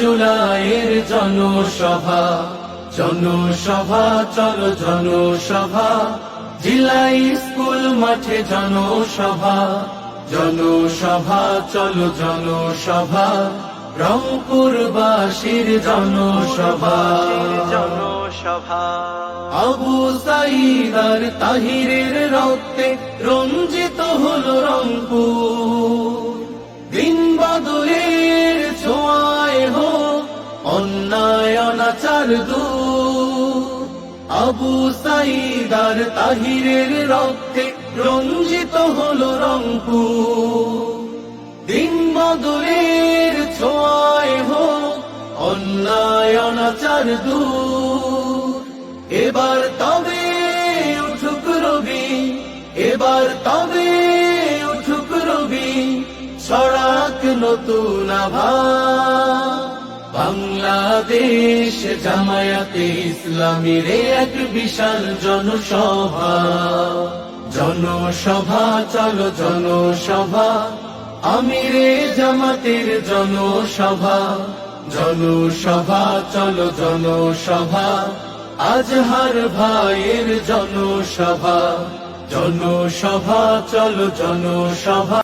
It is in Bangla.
জুলাইয়ের জনসভা জনসভা, চলো জনসভা। জেলা স্কুল মাঠে জনসভা জনসভা, চলো জনসভা। রংপুরবাসীর জনসভা জনসভা। আবু সাইদার তাহিরের রক্তে রঞ্জিত হলো রংপুর। অনাচার দূর আবু সাইদার তাহিরের রক্তে রঞ্জিত হলো রংপুর। দিন বদলের ছোঁয়ায় হো অন্যায় অনাচার দূর এবার তবে উঠুক রবি, এবার তবে উঠুক রবি, ছড়াক নতুন আভা বাংলাদেশ জামায়াতে ইসলামীর এক বিশাল জনসভা। জনসভা, চলো জনসভা। আমিরে জামাতের জনসভা। জনসভা, চলো জনসভা। আজহার ভাইয়ের জনসভা। জনসভা, চলো জনসভা।